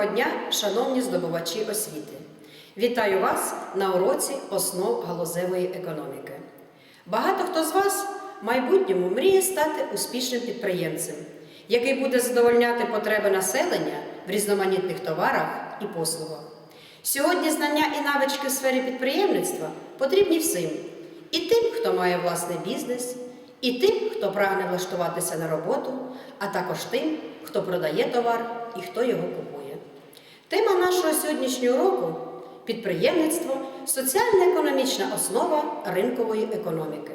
Доброго дня, шановні здобувачі освіти! Вітаю вас на уроці основ галузевої економіки. Багато хто з вас в майбутньому мріє стати успішним підприємцем, який буде задовольняти потреби населення в різноманітних товарах і послугах. Сьогодні знання і навички в сфері підприємництва потрібні всім і тим, хто має власний бізнес, і тим, хто прагне влаштуватися на роботу, а також тим, хто продає товар і хто його купує. Тема нашого сьогоднішнього уроку підприємництво, соціально-економічна основа ринкової економіки.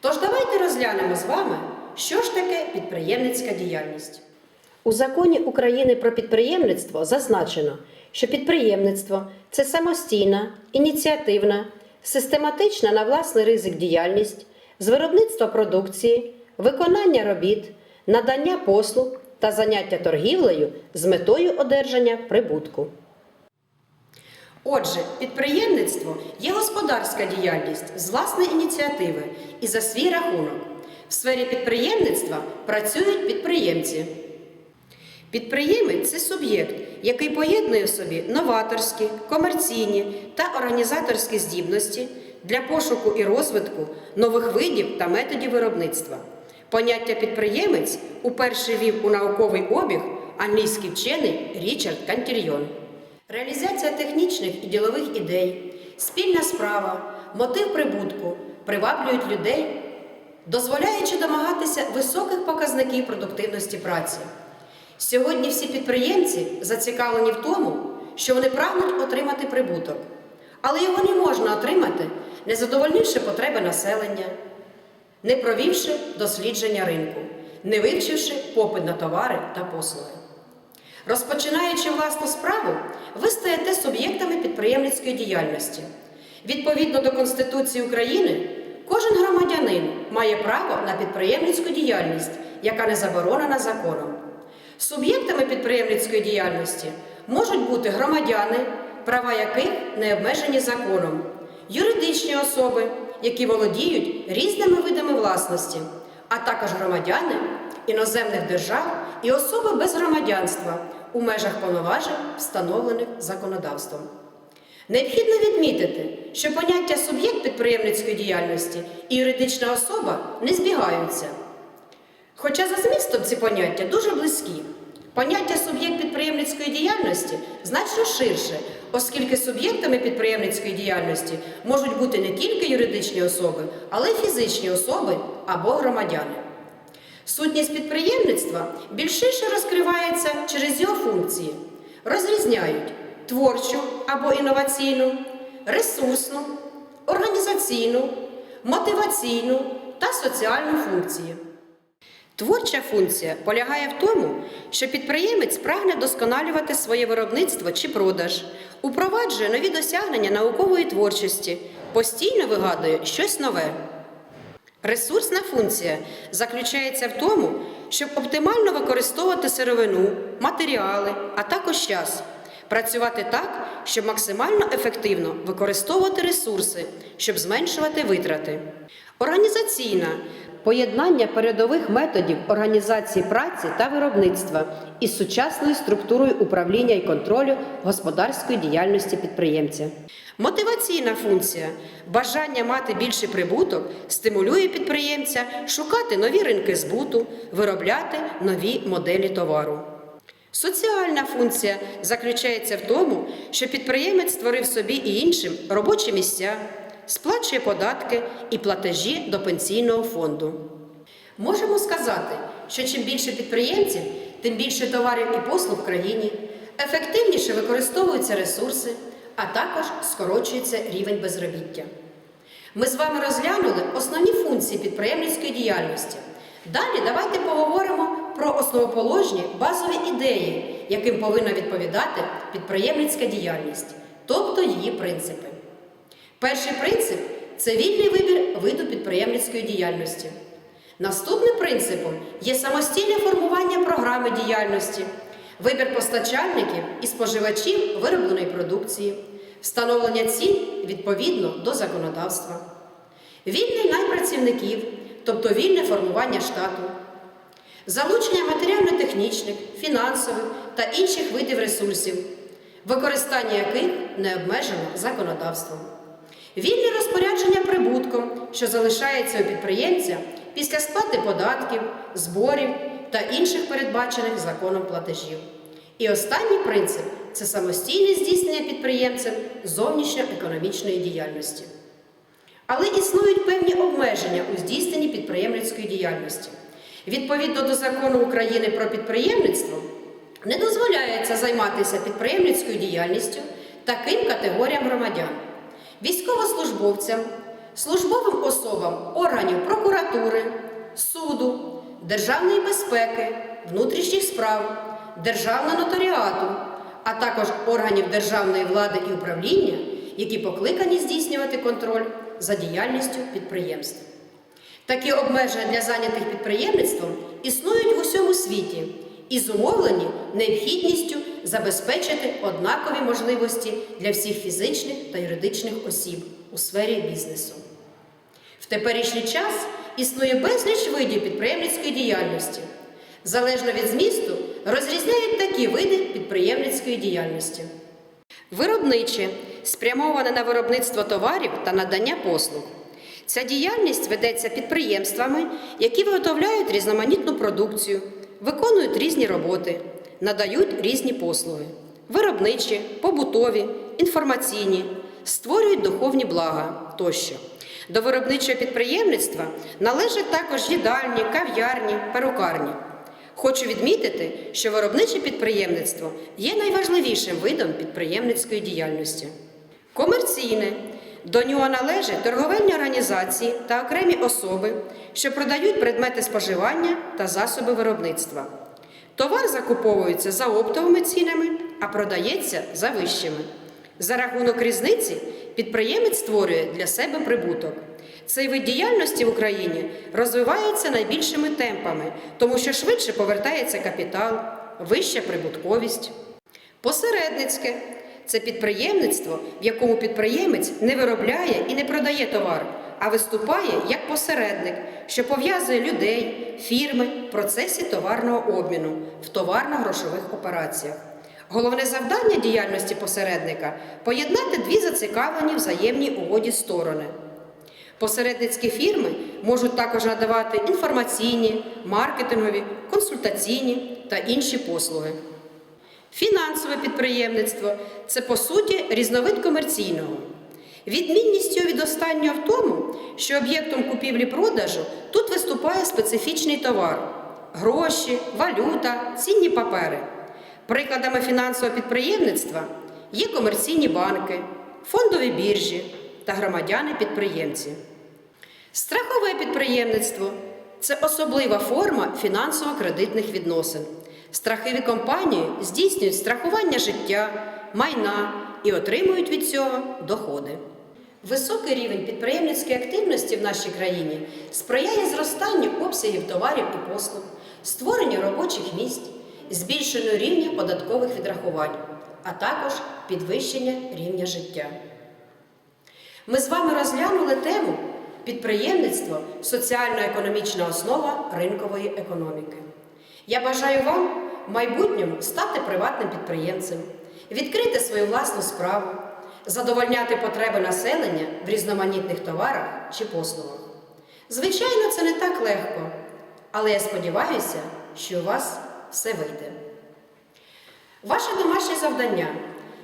Тож давайте розглянемо з вами, що ж таке підприємницька діяльність. У законі України про підприємництво зазначено, що підприємництво це самостійна, ініціативна, систематична на власний ризик діяльність з виробництва продукції, виконання робіт, надання послуг та заняття торгівлею з метою одержання прибутку. Отже, підприємництво є господарська діяльність з власної ініціативи і за свій рахунок. В сфері підприємництва працюють підприємці. Підприємець це суб'єкт, який поєднує в собі новаторські, комерційні та організаторські здібності для пошуку і розвитку нових видів та методів виробництва. Поняття підприємець уперше вів у науковий обіг англійський вчений Річард Кантільйон. Реалізація технічних і ділових ідей, спільна справа, мотив прибутку приваблюють людей, дозволяючи домагатися високих показників продуктивності праці. Сьогодні всі підприємці зацікавлені в тому, що вони прагнуть отримати прибуток, але його не можна отримати, не задовольнивши потреби населення, не провівши дослідження ринку, не вивчивши попит на товари та послуги. Розпочинаючи власну справу, ви стаєте суб'єктами підприємницької діяльності. Відповідно до Конституції України, кожен громадянин має право на підприємницьку діяльність, яка не заборонена законом. Суб'єктами підприємницької діяльності можуть бути громадяни, права яких не обмежені законом, юридичні особи, які володіють різними видами власності, а також громадяни іноземних держав і особи без громадянства у межах повноважень, встановлених законодавством. Необхідно відмітити, що поняття суб'єкт підприємницької діяльності і юридична особа не збігаються. Хоча за змістом ці поняття дуже близькі. Поняття суб'єкт підприємницької діяльності значно ширше, оскільки суб'єктами підприємницької діяльності можуть бути не тільки юридичні особи, але й фізичні особи або громадяни. Сутність підприємництва більш ширше розкривається через його функції. Розрізняють творчу або інноваційну, ресурсну, організаційну, мотиваційну та соціальну функції. Творча функція полягає в тому, що підприємець прагне досконалювати своє виробництво чи продаж, упроваджує нові досягнення наукової творчості, постійно вигадує щось нове. Ресурсна функція заключається в тому, щоб оптимально використовувати сировину, матеріали, а також час, працювати так, щоб максимально ефективно використовувати ресурси, щоб зменшувати витрати. Організаційна поєднання передових методів організації праці та виробництва із сучасною структурою управління і контролю господарської діяльності підприємця. Мотиваційна функція бажання мати більший прибуток стимулює підприємця шукати нові ринки збуту, виробляти нові моделі товару. Соціальна функція заключається в тому, що підприємець створив собі і іншим робочі місця, сплачує податки і платежі до пенсійного фонду. Можемо сказати, що чим більше підприємців, тим більше товарів і послуг в країні, ефективніше використовуються ресурси, а також скорочується рівень безробіття. Ми з вами розглянули основні функції підприємницької діяльності. Далі давайте поговоримо про основоположні базові ідеї, яким повинна відповідати підприємницька діяльність, тобто її принципи. Перший принцип це вільний вибір виду підприємницької діяльності. Наступним принципом є самостійне формування програми діяльності, вибір постачальників і споживачів виробленої продукції, встановлення цін відповідно до законодавства, вільний найм працівників, тобто вільне формування штату, залучення матеріально-технічних, фінансових та інших видів ресурсів, використання яких не обмежено законодавством. Вільне розпорядження прибутком, що залишається у підприємця після сплати податків, зборів та інших передбачених законом платежів. І останній принцип це самостійне здійснення підприємцем зовнішньоекономічної діяльності. Але існують певні обмеження у здійсненні підприємницької діяльності. Відповідно до закону України про підприємництво, не дозволяється займатися підприємницькою діяльністю таким категоріям громадян: військовослужбовцям, службовим особам органів прокуратури, суду, державної безпеки, внутрішніх справ, державного нотаріату, а також органів державної влади і управління, які покликані здійснювати контроль за діяльністю підприємств. Такі обмеження для зайнятих підприємництвом існують в усьому світі і зумовлені необхідністю забезпечити однакові можливості для всіх фізичних та юридичних осіб у сфері бізнесу. В теперішній час існує безліч видів підприємницької діяльності. Залежно від змісту розрізняють такі види підприємницької діяльності. Виробниче спрямоване на виробництво товарів та надання послуг. Ця діяльність ведеться підприємствами, які виготовляють різноманітну продукцію, виконують різні роботи, надають різні послуги, виробничі, побутові, інформаційні, створюють духовні блага тощо. До виробничого підприємництва належать також їдальні, кав'ярні, перукарні. Хочу відмітити, що виробниче підприємництво є найважливішим видом підприємницької діяльності. Комерційне до нього належать торговельні організації та окремі особи, що продають предмети споживання та засоби виробництва. Товар закуповується за оптовими цінами, а продається за вищими. За рахунок різниці підприємець створює для себе прибуток. Цей вид діяльності в Україні розвивається найбільшими темпами, тому що швидше повертається капітал, вища прибутковість. Посередницьке це підприємництво, в якому підприємець не виробляє і не продає товар, а виступає як посередник, що пов'язує людей, фірми в процесі товарного обміну в товарно-грошових операціях. Головне завдання діяльності посередника поєднати дві зацікавлені взаємній угоді сторони. Посередницькі фірми можуть також надавати інформаційні, маркетингові, консультаційні та інші послуги. Фінансове підприємництво це по суті різновид комерційного. Відмінність його від останнього в тому, що об'єктом купівлі-продажу тут виступає специфічний товар гроші, валюта, цінні папери. Прикладами фінансового підприємництва є комерційні банки, фондові біржі та громадяни-підприємці. Страхове підприємництво це особлива форма фінансово-кредитних відносин. Страхові компанії здійснюють страхування життя, майна і отримують від цього доходи. Високий рівень підприємницької активності в нашій країні сприяє зростанню обсягів товарів і послуг, створенню робочих місць, збільшенню рівня податкових відрахувань, а також підвищення рівня життя. Ми з вами розглянули тему підприємництво соціально-економічна основа ринкової економіки. Я бажаю вам в майбутньому стати приватним підприємцем, відкрити свою власну справу, задовольняти потреби населення в різноманітних товарах чи послугах. Звичайно, це не так легко, але я сподіваюся, що у вас все вийде. Ваше домашнє завдання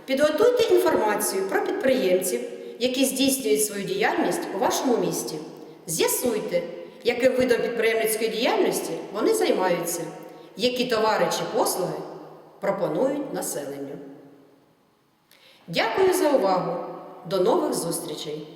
підготуйте інформацію про підприємців, які здійснюють свою діяльність у вашому місті. З'ясуйте, яким видом підприємницької діяльності вони займаються, які товари чи послуги пропонують населенню. Дякую за увагу. До нових зустрічей!